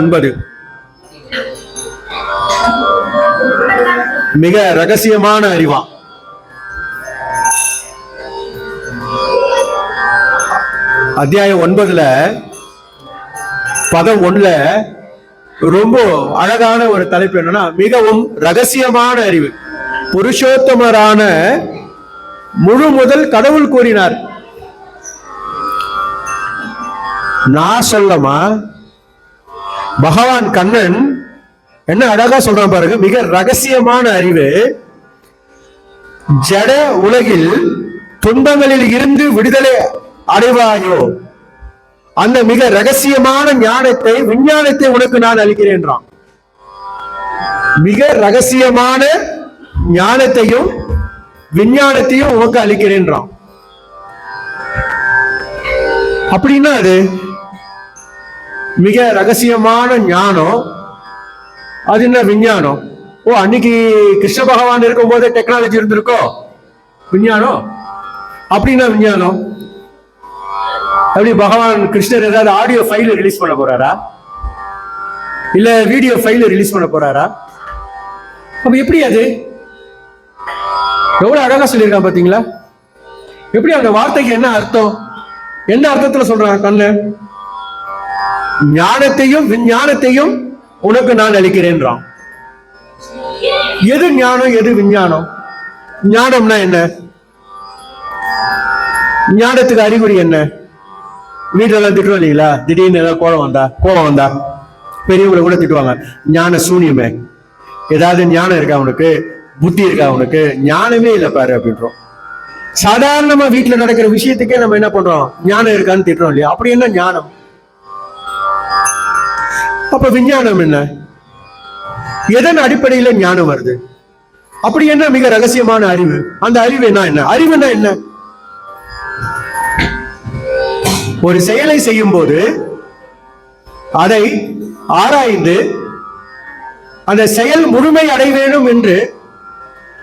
ஒன்பது மிக ரகசியமான அறிவா. அத்தியாயம் ஒன்பதுல பதம் ஒண்ணுல ரொம்ப அழகான ஒரு தலைப்பு என்னன்னா மிகவும் ரகசியமான அறிவு. புருஷோத்தமரான முழு முதல் கடவுள் கூறினார். நான் சொல்லமா? பகவான் கண்ணன் என்ன அழகா சொல்றான் பாருங்க மிக ரகசியமான அறிவு. ஜட உலகில் துன்பங்களில் இருந்து விடுதலை அடைவாயோ? அந்த மிக ரகசியமான ஞானத்தை விஞ்ஞானத்தை உனக்கு நான் அளிக்கிறேன்றான். மிக ரகசியமான ஞானத்தையும் விஞ்ஞானத்தையும் உனக்கு அளிக்கிறேன்றான். அப்படின்னா அது மிக ரகசியமான ஞானம். அது என்ன விஞ்ஞானம்? ஓ அன்னைக்கு கிருஷ்ண பகவான் இருக்கும் போதே டெக்னாலஜி இருந்திருக்கோ? விஞ்ஞானம்? அப்படின்னா விஞ்ஞானம்? அப்படி பகவான் கிருஷ்ணர் ஏதாவது ஆடியோ ஃபைல் ரிலீஸ் பண்ண போறாரா? இல்ல வீடியோ ஃபைல் ரிலீஸ் பண்ண போறாரா? அப்ப எப்படி அது? எவ்வளவு அழகா சொல்லியிருக்கான் பாத்தீங்களா? எப்படி அந்த வார்த்தைக்கு என்ன அர்த்தம்? என்ன அர்த்தத்துல சொல்றான் கண்ணு? ஞானத்தையும் விஞ்ஞானத்தையும் உனக்கு நான் அளிக்கிறேன்றான். எது ஞானம் எது விஞ்ஞானம்? ஞானம்னா என்ன? ஞானத்துக்கு அறிகுறி என்ன? வீட்டெல்லாம் திட்டுவோம் இல்லைங்களா? திடீர்னு ஏதாவது கோலம் வந்தா? கோலம் வந்தா பெரியவங்களை கூட திட்டுவாங்க. ஞான சூனியமே. ஏதாவது ஞானம் இருக்கா அவனுக்கு புத்தி இருக்கா அவனுக்கு ஞானமே இல்லை பாரு அப்படின்றோம். சாதாரணமா வீட்டுல நடக்கிற விஷயத்துக்கே நம்ம என்ன பண்றோம்? ஞானம் இருக்கான்னு திட்டுறோம் இல்லையா? அப்படி என்ன ஞானம்? அப்ப விஞ்ஞானம் என்ன? எதன் அடிப்படையில ஞானம் வருது? அப்படி என்ன மிக ரகசியமான அறிவு? அந்த அறிவு என்ன என்ன? அறிவுனா என்ன ஒரு செயலை செய்யும் போது அதை ஆராய்ந்து அந்த செயல் முழுமை அடைய வேண்டும் என்று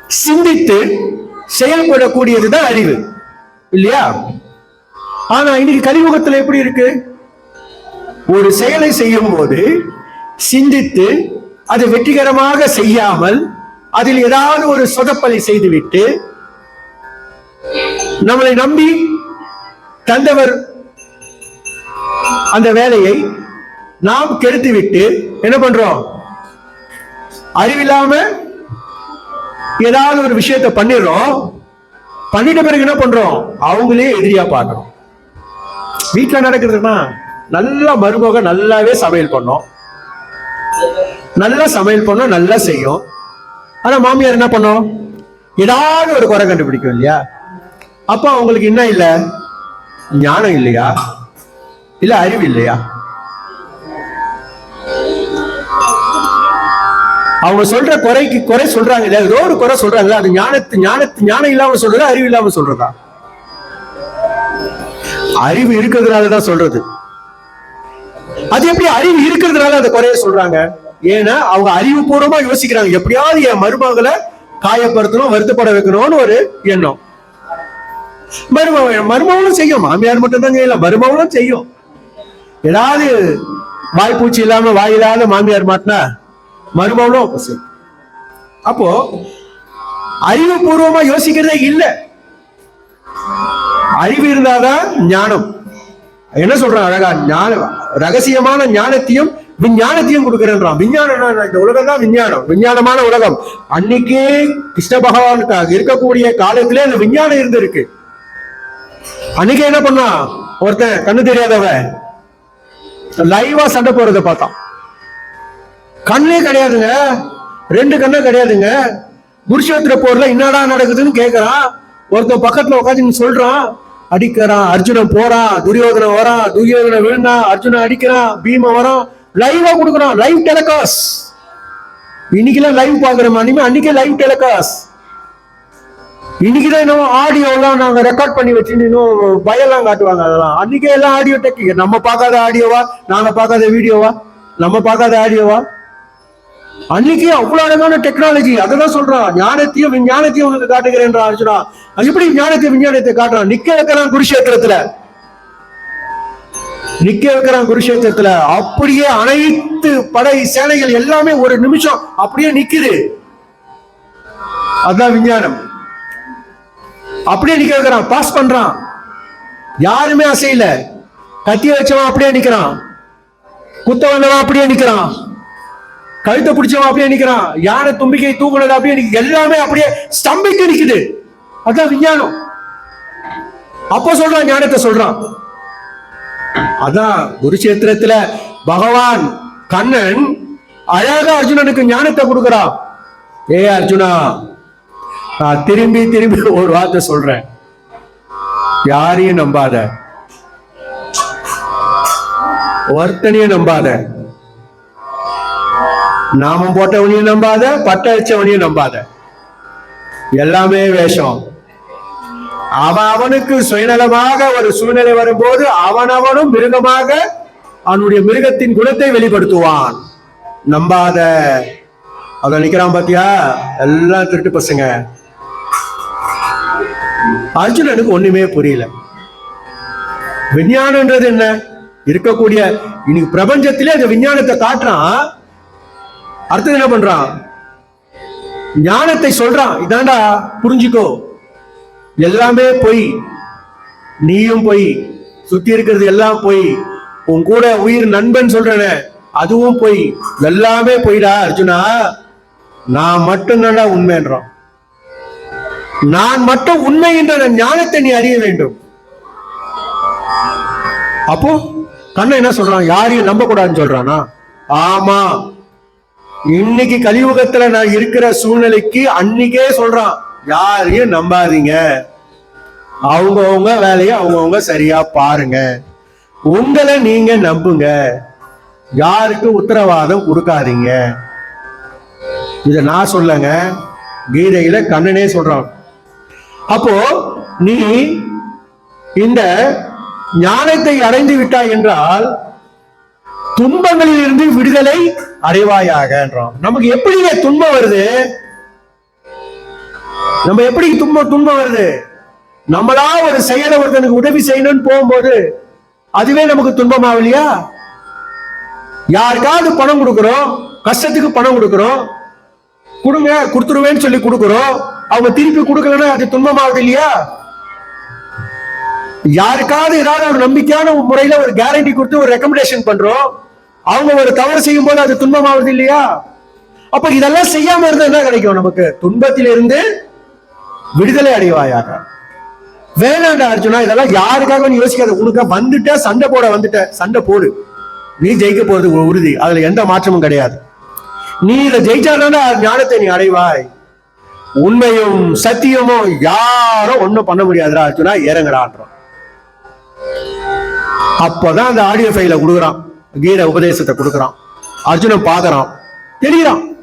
சிந்தித்து செயல்படக்கூடியதுதான் அறிவு. இல்லையா? ஆனா இன்னைக்கு கலிமுகத்துல எப்படி இருக்கு? ஒரு செயலை செய்யும் போது சிந்தித்து அது வெற்றிகரமாக செய்யாமல் அதில் ஏதாவது ஒரு சொதப்பலை செய்துவிட்டு நம்மளை நம்பி தந்தவர் அந்த வேலையை நாம் கெடுத்துவிட்டு என்ன பண்றோம்? அறிவில்லாம ஏதாவது ஒரு விஷயத்தை பண்ணிடுறோம். பண்ணிட்ட பிறகு என்ன பண்றோம்? அவங்களே எதிரியா பாக்குறோம் வீட்டுல நடக்கிறதுனா நல்லா மருமக நல்லாவே சமையல் பண்ணோம். நல்லா சமையல் பண்ணோம் நல்லா செய்யும். ஆனா மாமியார் என்ன பண்ணோம்? ஏதாவது ஒரு குறை கண்டுபிடிக்கும் இல்லையா? அப்போ அவங்களுக்கு என்ன இல்லை? ஞானம் இல்லையா? இல்ல அறிவு இல்லையா? அவங்க சொல்ற குறைக்கு குறை சொல்றாங்க இல்லையா? ஏதோ ஒரு குறை சொல்றாங்க அது ஞானத்து ஞானத்து ஞானம் இல்லாம சொல்றதா அறிவு இல்லாம சொல்றதா? அறிவு இருக்கிறதுனால தான் சொல்றது. அது எப்படி அறிவு இருக்கிறதுனால அதை குறைய சொல்றாங்க? ஏன்னா அவங்க அறிவுபூர்வமா யோசிக்கிறாங்க. எப்படியாவது என் மருமகளை காயப்படுத்தணும் வருத்தப்பட வைக்கணும்னு ஒரு எண்ணம். மருமக மருமகளும் செய்யும். மாமியார் மட்டும் தான் செய்யல மருமகளும் செய்யும். ஏதாவது வாய்ப்பூச்சி இல்லாம வாயில்லாத மாமியார் மாட்டினா மருமகளும் செய்யும். அப்போ அறிவுபூர்வமா யோசிக்கிறதே இல்லை. அறிவு இருந்தாதான் ஞானம். என்ன சொல்றான் அழகா? ஞான ரகசியமான ஞானத்தையும் விஞ்ஞானத்தையும் கொடுக்கிறேன்றான். விஞ்ஞானம் என்ன? இந்த உலகம் தான் விஞ்ஞானம். விஞ்ஞானமான உலகம். அன்னைக்கே கிருஷ்ண பகவானுக்காக இருக்கக்கூடிய காலத்திலே அந்த விஞ்ஞானம் இருந்திருக்கு. அன்னைக்கு என்ன பண்ணான் ஒருத்தன் கண்ணு தெரியாதவன். லைவா சண்டை போறதை பார்த்தான். கண்ணே கிடையாதுங்க. ரெண்டு கண்ணே கிடையாதுங்க. குருஷேத்திர போர்ல என்னடா நடக்குதுன்னு கேக்குறான். ஒருத்தன் பக்கத்துல உட்காந்து சொல்றான். அடிக்கிறான். அர்ஜுனன் போறான். துரியோதனை வரான். துரியோதனை விழுந்தான் அர்ஜுனன் அடிக்கிறான். பீம வரான். லைவா கொடுக்குறான். லைவ் டெலகாஸ்ட் இன்னைக்கெல்லாம் லைவ் பாக்குற மாதிரி அன்னைக்கே லைவ் டெலகாஸ்ட் இன்னைக்குதான் இன்னும் ஆடியோலாம் நாங்க ரெக்கார்ட் பண்ணி வச்சு இன்னும் பயம்லாம் காட்டுவாங்க அதெல்லாம். அன்னைக்கே எல்லாம் ஆடியோ டெக் நம்ம பார்க்காத ஆடியோவா நாங்க பார்க்காத வீடியோவா நம்ம பார்க்காத ஆடியோவா அன்னைக்கு அவ்வளவு அழகான டெக்னாலஜி அதான் சொல்றான் ஞானத்தையும் விஞ்ஞானத்தையும் உங்களுக்கு காட்டுகிறேன் அர்ஜுனா. அது எப்படி ஞானத்தை விஞ்ஞானத்தை காட்டுறான்? நிக்க வைக்கிறான் குருஷேத்திரத்துல நிக்க வைக்கிறான் குருஷேத்திரத்துல அப்படியே அனைத்து படை சேனைகள் எல்லாமே ஒரு நிமிஷம் அப்படியே நிக்குது. அதான் விஞ்ஞானம். அப்படியே நிக்க வைக்கிறான். பாஸ் பண்றான். யாருமே அசையில. கத்திய வச்சவன் அப்படியே நிக்கிறான். குத்த வந்தவன் அப்படியே நிக்கிறான். கழுத்தை பிடிச்சவன் அப்படியே நிக்கிறான். யானை தும்பிக்கை தூக்குனது அப்படியே எல்லாமே அப்படியே ஸ்தம்பித்து நிக்குது. அதான் விஞ்ஞானம். அப்ப சொல்றான் ஞானத்தை சொல்றான். அதான் குருஷேத்திரத்துல பகவான் கண்ணன் அழகா அர்ஜுனனுக்கு ஞானத்தை கொடுக்கறான். ஏ அர்ஜுனா நான் திரும்பி திரும்பி ஒரு வார்த்தை சொல்றேன். யாரையும் நம்பாத. ஒருத்தனையும் நம்பாத. நாமம் போட்டவனையும் நம்பாத பட்ட வச்சவனையும் நம்பாத. எல்லாமே வேஷம். அவன் அவனுக்கு சுயநலமாக ஒரு சூழ்நிலை வரும்போது அவனவனும் மிருகமாக அவனுடைய மிருகத்தின் குணத்தை வெளிப்படுத்துவான். நம்பாத. அவன் நிக்கிறான் பாத்தியா? எல்லாம் திருட்டு பசங்க. அர்ஜுனனுக்கு ஒண்ணுமே புரியல. விஞ்ஞானம்ன்றது என்ன? இருக்கக்கூடிய இன்னைக்கு பிரபஞ்சத்திலே அந்த விஞ்ஞானத்தை காட்டுறான். அடுத்தது என்ன பண்றான்? ஞானத்தை சொல்றான். இதாண்டா புரிஞ்சுக்கோ. எல்லாமே பொய். நீயும் பொய். சுத்தி இருக்கிறது எல்லாம் பொய். உன் கூட உயிர் நண்பன் சொல்றனே அதுவும் பொய். எல்லாமே பொய்டா அர்ஜுனா? நான் மட்டும்தான்டா உண்மைன்றான் நான் மட்டும் உண்மை என்ற ஞானத்தை நீ அறிய வேண்டும். அப்போ கண்ணன் என்ன சொல்றான்? யாரையும் நம்ப கூடாதுன்னு சொல்றானா? ஆமா. இன்னைக்கு கலியுகத்துல நான் இருக்கிற சூழ்நிலைக்கு அன்னைக்கே சொல்றான் யாரையும் நம்பாதீங்க. அவங்கவுங்க வேலையை அவங்கவுங்க சரியா பாருங்க. உங்களை நீங்க நம்புங்க. யாருக்கு உத்தரவாதம் கொடுக்காதீங்க. இத நான் சொல்லங்க. கீதையில கண்ணனே சொல்றான். அப்போ நீ இந்த ஞானத்தை அடைந்து விட்டாய் என்றால் துன்பங்களில் இருந்து விடுதலை அடைவாயாக நமக்கு எப்படிங்க துன்பம் வருது? நம்ம எப்படி துன்பம் துன்பம் வருது? நம்மளா ஒரு செயலை ஒருத்தனுக்கு உதவி செய்யணும்னு போகும்போது அதுவே நமக்கு துன்பம் ஆகலையா யாருக்காவது பணம் கொடுக்குறோம் கஷ்டத்துக்கு பணம் கொடுக்குறோம் கொடுங்க கொடுத்துருவேன்னு சொல்லி கொடுக்குறோம் அவங்க திருப்பி கொடுக்கலன்னா அது துன்பமாவது இல்லையா? யாருக்காவது ஏதாவது ஒரு நம்பிக்கையான ஒரு முறையில ஒரு கேரண்டி கொடுத்து ஒரு ரெக்கமெண்டேஷன் பண்றோம் அவங்க ஒரு தவறு செய்யும் போது அது துன்பமாகுது இல்லையா? அப்ப இதெல்லாம் செய்யாம இருந்தா என்ன கிடைக்கும் நமக்கு? துன்பத்திலிருந்து விடுதலை அடைவாயாக. வேணாண்டா அர்ஜுனா இதெல்லாம் யாருக்காக நீ யோசிக்காத. உனக்கு வந்துட்ட சண்டை போட வந்துட்ட சண்டை போடு. நீ ஜெயிக்க போறது உறுதி. அதுல எந்த மாற்றமும் கிடையாது. நீ இதை ஜெயிச்சாதான ஞானத்தை நீ அடைவாய். உண்மையும் சத்தியமும் யாரும் ஒண்ணும் பண்ண முடியாதுடா அர்ஜுனா. இறங்குறான்றோம் அப்பதான் அந்த ஆடியோ ஃபைல கொடுக்குறான். கீத உபதேசத்தை கொடுக்குறான். அர்ஜுனன் பார்க்கறான். தெளிகிறான்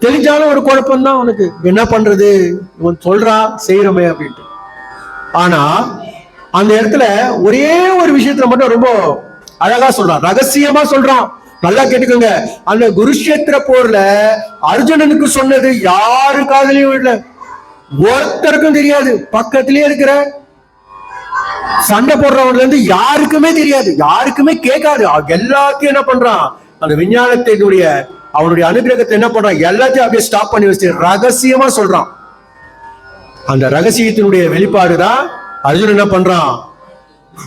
தெளிஞ்சாலும் ஒரு குழப்பம் தான் அவனுக்கு. என்ன பண்றது? இவன் சொல்றான் செய்யறமே அப்படின்ட்டு. ஆனா அந்த இடத்துல ஒரே ஒரு விஷயத்துல மட்டும் ரொம்ப அழகா சொல்றான். ரகசியமா சொல்றான். நல்லா கேட்டுக்கோங்க. அந்த குருஷேத்திர போர்ல அர்ஜுனனுக்கு சொன்னது யாரு காதலையும் இல்ல. ஒருத்தருக்கும் தெரியாது. பக்கத்திலே இருக்கிற சண்டை போடுறவன்ல இருந்து யாருக்குமே தெரியாது யாருக்குமே கேட்காது. அவன் எல்லாத்தையும் என்ன பண்றான்? அந்த விஞ்ஞானத்தினுடைய அவனுடைய அனுகிரகத்தை என்ன பண்றான்? எல்லாத்தையும் அப்படியே ஸ்டாப் பண்ணி வச்சு ரகசியமா சொல்றான். அந்த ரகசியத்தினுடைய வெளிப்பாடு தான் அர்ஜுன் என்ன பண்றான்?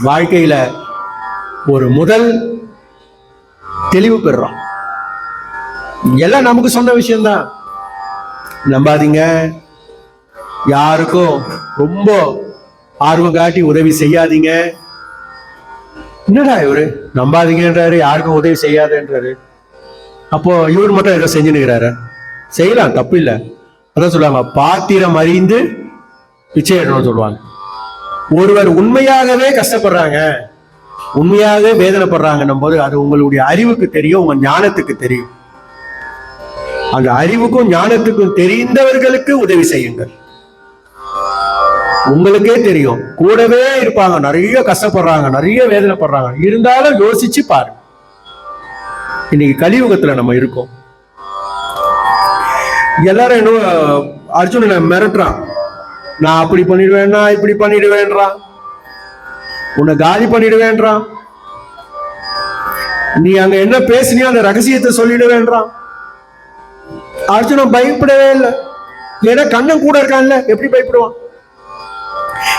வாழ்க்கையில ஒரு முதல் தெளிவு பெறுறான். எல்லாம் நமக்கு சொன்ன விஷயம்தான். நம்பாதீங்க. யாருக்கும் ரொம்ப ஆர்வம் காட்டி உதவி செய்யாதீங்க. என்னடா இவரு? நம்பாதீங்கன்றாரு யாருக்கும் உதவி செய்யாதுன்றாரு. அப்போ இவர் மட்டும் ஏதோ செஞ்சுனுக்கிறாரு செய்யலாம் தப்பு இல்லை. அதான் சொல்லுவாங்க பாத்திரம் அறிந்து பிச்சை சொல்லுவாங்க. ஒருவர் உண்மையாகவே கஷ்டப்படுறாங்க உண்மையாகவே வேதனைப்படுறாங்கன்னும் போது அது உங்களுடைய அறிவுக்கு தெரியும் உங்க ஞானத்துக்கு தெரியும். அந்த அறிவுக்கும் ஞானத்துக்கும் தெரிந்தவர்களுக்கு உதவி செய்யுங்கள். உங்களுக்கே தெரியும். கூடவே இருப்பாங்க. நிறைய கஷ்டப்படுறாங்க. நிறைய வேதனைப்படுறாங்க. இருந்தாலும் யோசிச்சு பாருங்க இன்னைக்கு கலியுகத்துல நம்ம இருக்கோம். எல்லாரும் இன்னும் அர்ஜுனனை மிரட்டுறான். நான் அப்படி பண்ணிடுவேன்னா இப்படி பண்ணிடுவேன்றான். உன்னை காலி பண்ணிடுவேன்றான். நீ அங்க என்ன பேசினியோ அந்த ரகசியத்தை சொல்லிடுவேன்றான். அர்ஜுனன் பயப்படவே இல்லை. ஏன்னா கண்ணன் கூட இருக்கான்ல. எப்படி பயப்படுவான்?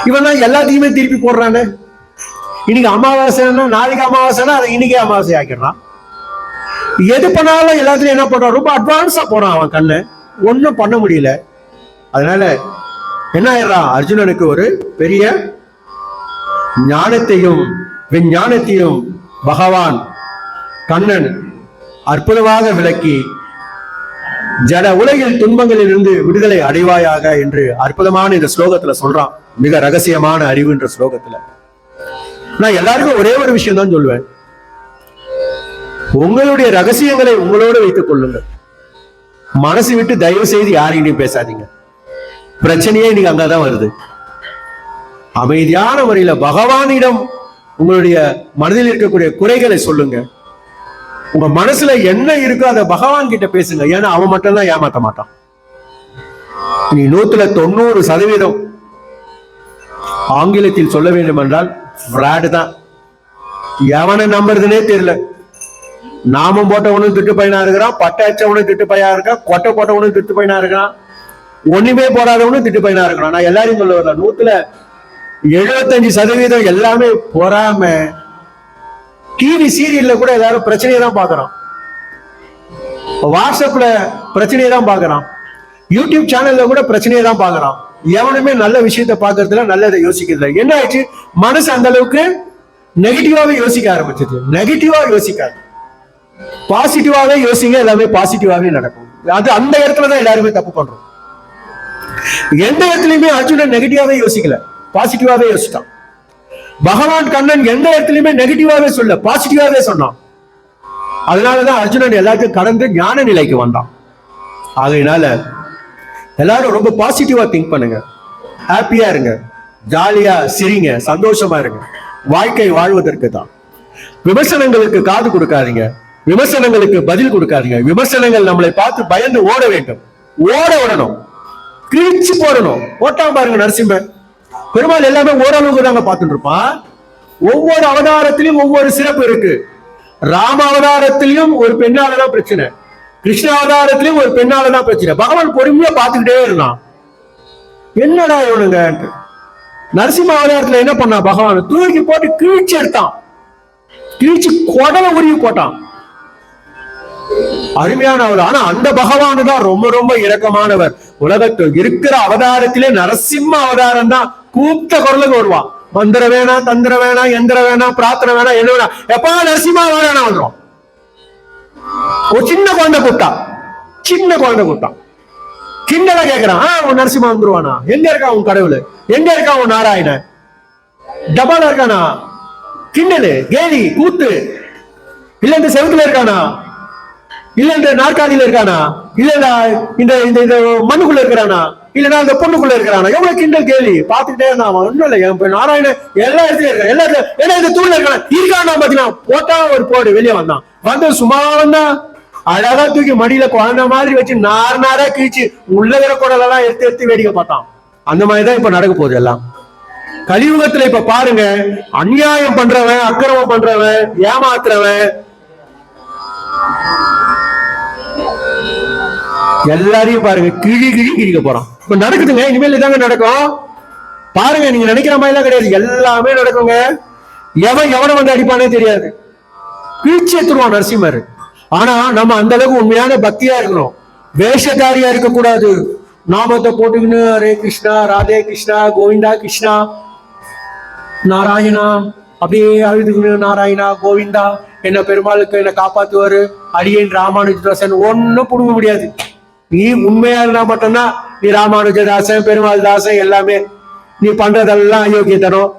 இவன் தான் எல்லாத்தையுமே திருப்பி போடுறானே. இன்னைக்கு அமாவாசைன்னா நாளைக்கு அமாவாசைன்னா அதை இன்னைக்கே அமாவாசை ஆக்கிடுறான் எது பண்ணாலும் எல்லாத்துலயும் என்ன பண்றான்? ரொம்ப அட்வான்ஸா போறான் அவன் கண்ணு. ஒன்றும் பண்ண முடியல. அதனால என்ன ஆயிடுறான்? அர்ஜுனனுக்கு ஒரு பெரிய ஞானத்தையும் விஞ்ஞானத்தையும் பகவான் கண்ணன் அற்புதமாக விளக்கி ஜட உலகில் துன்பங்களில் இருந்து விடுதலை அடைவாயாக என்று அற்புதமான இந்த ஸ்லோகத்துல சொல்றான். மிக ரகசியமான அறிவுன்ற ஸ்லோகத்துல. நான் எல்லாருக்கும் ஒரே ஒரு விஷயம் தான் சொல்லுவேன் உங்களுடைய ரகசியங்களை உங்களோட வைத்துக் கொள்ளுங்கள். மனசு விட்டு தயவு செய்து யாரையும் பேசாதீங்க. பிரச்சனையே இன்னைக்கு அங்கதான் வருது. அமைதியான முறையில பகவானிடம் உங்களுடைய மனதில் இருக்கக்கூடிய குறைகளை சொல்லுங்க. உங்க மனசுல என்ன இருக்கோ அதை பகவான் கிட்ட பேசுங்க. ஏன்னா அவன் மட்டும்தான் ஏமாத்த மாட்டான். நீ நூத்துல தொண்ணூறு சதவீதம் ஆங்கிலத்தில் சொல்ல வேண்டும் என்றால் fraud தான். எவனை நம்புறதுனே தெரியல. நாமம் போட்டவனும் திட்டு பையனா இருக்கிறான் பட்டை அச்சவனும் திட்டு பையனா இருக்கான் கொட்டை போட்டவனும் திட்டு பையனா இருக்கிறான் ஒண்ணுமே போடாதவனும் திட்டு பையனா இருக்கிறான். நான் எல்லாரையும் சொல்ல வரல நூத்துல எழுபத்தஞ்சு சதவீதம் எல்லாமே பொறாம. டிவி சீரியல்ல கூட எல்லாரும் பிரச்சனையை தான் பாக்குறோம் வாட்ஸ்அப்ல பிரச்சனையை தான் பாக்குறான் யூடியூப் சேனல்ல கூட பிரச்சனையை தான் பாக்குறான் எவனுமே நல்ல விஷயத்த பார்க்கறதுல நல்லதை யோசிக்கிறதுல என்ன ஆயிடுச்சு? மனசு அந்த அளவுக்கு நெகட்டிவாவே யோசிக்க ஆரம்பிச்சது. நெகட்டிவா யோசிக்காது. பாசிட்டிவாவே யோசிங்க எல்லாமே பாசிட்டிவாவே நடக்கும். அது அந்த இடத்துல தான் எல்லாருமே தப்பு பண்றோம். எந்த இடத்துலயுமே அர்ஜுனன் நெகட்டிவாவே யோசிக்கல. பாசிட்டிவாவே யோசிச்சான். பகவான் கண்ணன் எந்த இடத்துலயுமே நெகட்டிவாவே சொல்ல பாசிட்டிவாவே சொன்னான். அதனாலதான் அர்ஜுனன் எல்லாத்தையும் கடந்து ஞான நிலைக்கு வந்தான். ஆகையினால எல்லாரும் ரொம்ப பாசிட்டிவா திங்க் பண்ணுங்க. ஹாப்பியா இருங்க. ஜாலியா சிரிங்க. சந்தோஷமா இருங்க. வாழ்க்கை வாழ்வதற்கு தான். விமர்சனங்களுக்கு காது கொடுக்காதீங்க. விமர்சனங்களுக்கு பதில் கொடுக்காதீங்க. விமர்சனங்கள் நம்மளை பார்த்து பயந்து ஓட வேண்டும். ஓட விடணும். கிழிச்சு போடணும். போட்டான் பாருங்க நரசிம்மன். பெருமாள் எல்லாமே ஓரளவுக்கு தாங்க பார்த்துட்டு இருப்பான் ஒவ்வொரு அவதாரத்திலையும் ஒவ்வொரு சிறப்பு இருக்கு. ராம அவதாரத்திலையும் ஒரு பெண்ணால தான் பிரச்சனை. கிருஷ்ண அவதாரத்திலையும் ஒரு பெண்ணால தான் பிரச்சனை. பகவான் பொறுமையா பார்த்துக்கிட்டே இருந்தான். என்னடா இவனுங்க? நரசிம்ம அவதாரத்துல என்ன பண்ணா பகவான்? தூக்கி போட்டு கிழிச்சு எடுத்தான். கிழிச்சு குடலை உருவி போட்டான். அருமையானவர் ஆனா அந்த பகவான் தான் ரொம்ப ரொம்ப இரக்கமானவர். உலகத்தில் இருக்கிற அவதாரத்திலே நரசிம்ம அவதாரம் தான் கூப்பிட்ட குரலுக்கு வருவான் மந்திர வேணா தந்திர வேணா எந்திர வேணா பிரார்த்தனை வேணாம் என்ன வேணாம். எப்பா நரசிம்மா வேணா வந்துடும் ஒரு சின்ன குழந்தை கூப்பிட்டா. சின்ன குழந்தை கூப்பிட்டான் கிண்டலா கேக்குறான். ஆ உன் நரசிம்மா வந்துருவானா? எங்க இருக்கா உன் கடவுள்? எங்க இருக்கா உன் நாராயண? டபால இருக்கானா? கிண்டலு கேலி கூத்து. இல்ல இந்த செவுத்துல இருக்கானா? இல்ல இந்த நாற்காலியில இருக்கானா? இல்ல இந்த இந்த இந்த மண்ணுக்குள்ள இருக்கிறானா? இல்லனா அந்த பொண்ணுக்குள்ள இருக்கிறானா? எவ்வளவு கிண்டல் கேள்வி பாத்துக்கிட்டே நான் அவன். ஒண்ணும் இல்லை என் நாராயண நாராயணன் எல்லா இடத்துலயும் இருக்கான் எல்லா இடத்துல ஏன்னா இந்த தூண்ல இருக்கான் இருக்கானா பாத்தீங்கன்னா போட்டா ஒரு போடு வெளியே வந்தான். வந்து சும்மா வந்தான் அழகா தூக்கி மடியில குழந்தை மாதிரி வச்சு நார் நாரா கிழிச்சு உள்ள இருக்கிற குடலெல்லாம் எடுத்து எடுத்து வேடிக்கை பார்த்தான். அந்த மாதிரிதான் இப்ப நடக்க போகுது எல்லாம். கலியுகத்துல இப்ப பாருங்க அநியாயம் பண்றவன் அக்கிரமம் பண்றவன் ஏமாத்துறவன் எல்லாரையும் பாருங்க கிழி கிழி கிழிக்க போறான். இப்ப நடக்குதுங்க இனிமேல் இதாங்க நடக்கும். பாருங்க நீங்க நினைக்கிற மாதிரி எல்லாம் கிடையாது. எல்லாமே நடக்குங்க. எவன் எவனை வந்து அடிப்பானே தெரியாது. கிழிச்சு எடுத்துருவான் நரசிம்மர். ஆனா நம்ம அந்த அளவுக்கு உண்மையான பக்தியா இருக்கணும். வேஷதாரியா இருக்க கூடாது நாமத்தை போட்டுக்கின்னு ஹரே கிருஷ்ணா ராதே கிருஷ்ணா கோவிந்தா கிருஷ்ணா நாராயணா அப்படியே அழுதுக்கணும் நாராயணா கோவிந்தா என்ன பெருமாளுக்கு என்ன காப்பாத்துவாரு? அடியேன் ராமானுஜதாசன் ஒன்னும் புடுங்க முடியாது. நீ உண்மையா இருந்தா மட்டும்தான் நீ ராமானுஜதாசன் பெருமாள் தாசன் எல்லாமே நீ பண்றதெல்லாம் அயோக்கியத்தனம்.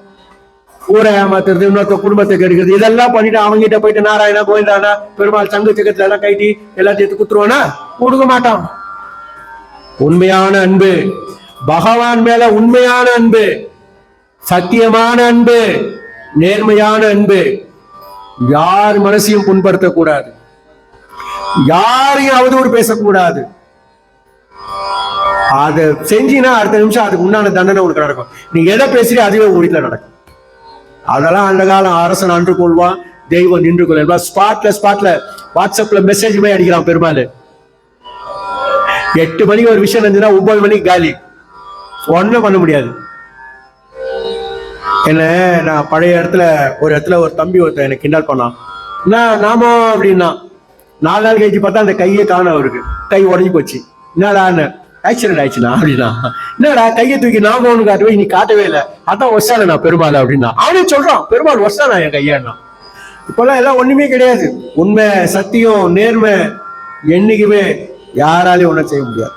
ஊரை ஏமாத்துறது இன்னொருத்த குடும்பத்தை கெடுக்கிறது இதெல்லாம் பண்ணிட்டு அவங்க கிட்ட போயிட்டு நாராயணா கோவிந்தானா பெருமாள் சங்க சக்கத்துல எல்லாம் கைட்டி எல்லாத்தையும் எடுத்து குத்துருவானா? கொடுக்க மாட்டான். உண்மையான அன்பு பகவான் மேல உண்மையான அன்பு சத்தியமான அன்பு நேர்மையான அன்பு. யார் மனசையும் புண்படுத்தக்கூடாது. யாரையும் அவதூறு பேசக்கூடாது. அதை செஞ்சீங்கன்னா அடுத்த நிமிஷம் அதுக்கு உண்டான தண்டனை உனக்கு நடக்கும். நீ எதை பேசுறியோ அதுவே வீட்டில் வீட்டுல நடக்கும். அதெல்லாம் அந்த காலம் அரசன் அன்று கொள்வான் தெய்வம் நின்று கொள்வா ஸ்பாட்ல ஸ்பாட்ல வாட்ஸ்அப்ல மெசேஜ் போய் அடிக்கிறான் பெருமாள். எட்டு மணிக்கு ஒரு விஷயம் இருந்துச்சுன்னா ஒன்பது மணிக்கு காலி. ஒன்றும் பண்ண முடியாது. என்ன நான் பழைய இடத்துல ஒரு இடத்துல ஒரு தம்பி ஒருத்தன் எனக்கு கிண்டல் பண்ணான். என்ன நாமோ அப்படின்னா நாலு நாள் கழிச்சு பார்த்தா அந்த கையை காணும் அவருக்கு. கை உடஞ்சி போச்சு. என்னடான்னு ஆக்சிடென்ட் ஆயிடுச்சுண்ணா அப்படின்னா. என்னடா கையை தூக்கி நான் போகணும் காட்டுவே நீ காட்டவே இல்லை. அதான் ஒசான நான் பெருமாள் அப்படின்னா. அவனே சொல்றான் பெருமாள் ஒசானா என் கையாண்ணா இப்பெல்லாம் எல்லாம் ஒண்ணுமே கிடையாது. உண்மை சத்தியம் நேர்மை என்னைக்குமே யாராலையும் ஒன்றும் செய்ய முடியாது.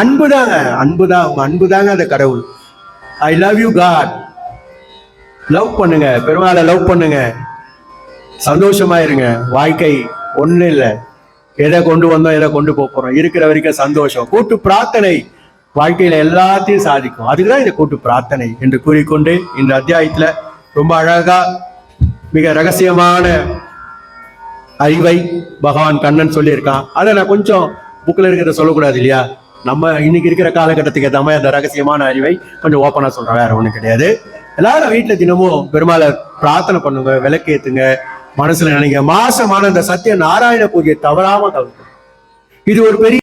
அன்பு தாங்க அன்பு தான் உங்க அன்பு தாங்க அந்த கடவுள். I love you God love பண்ணுங்க பெருமாளை லவ் பண்ணுங்க. சந்தோஷமா இருங்க வாழ்க்கை ஒன்றும் இல்லை. எதை கொண்டு வந்தோம் எதை கொண்டு போக போறோம்? இருக்கிற வரைக்கும் சந்தோஷம். கூட்டு பிரார்த்தனை வாழ்க்கையில எல்லாத்தையும் சாதிக்கும். அதுக்குதான் இந்த கூட்டு பிரார்த்தனை என்று கூறிக்கொண்டு இந்த அத்தியாயத்துல ரொம்ப அழகா மிக ரகசியமான அறிவை பகவான் கண்ணன் சொல்லியிருக்கான். அதை நான் கொஞ்சம் புக்கில் இருக்கிறத சொல்லக்கூடாது இல்லையா? நம்ம இன்னைக்கு இருக்கிற காலகட்டத்துக்கு ஏற்ற மாதிரி அந்த ரகசியமான அறிவை கொஞ்சம் ஓப்பனாக சொல்கிறேன் வேற ஒன்றும் கிடையாது. எல்லாரும் வீட்டில் தினமும் பெருமாளை பிரார்த்தனை பண்ணுங்க விளக்கேற்றுங்க மனசுல நினைங்க. மாசமான இந்த சத்திய நாராயண பூஜையை தவறாம தவிர்க்கும் இது ஒரு பெரிய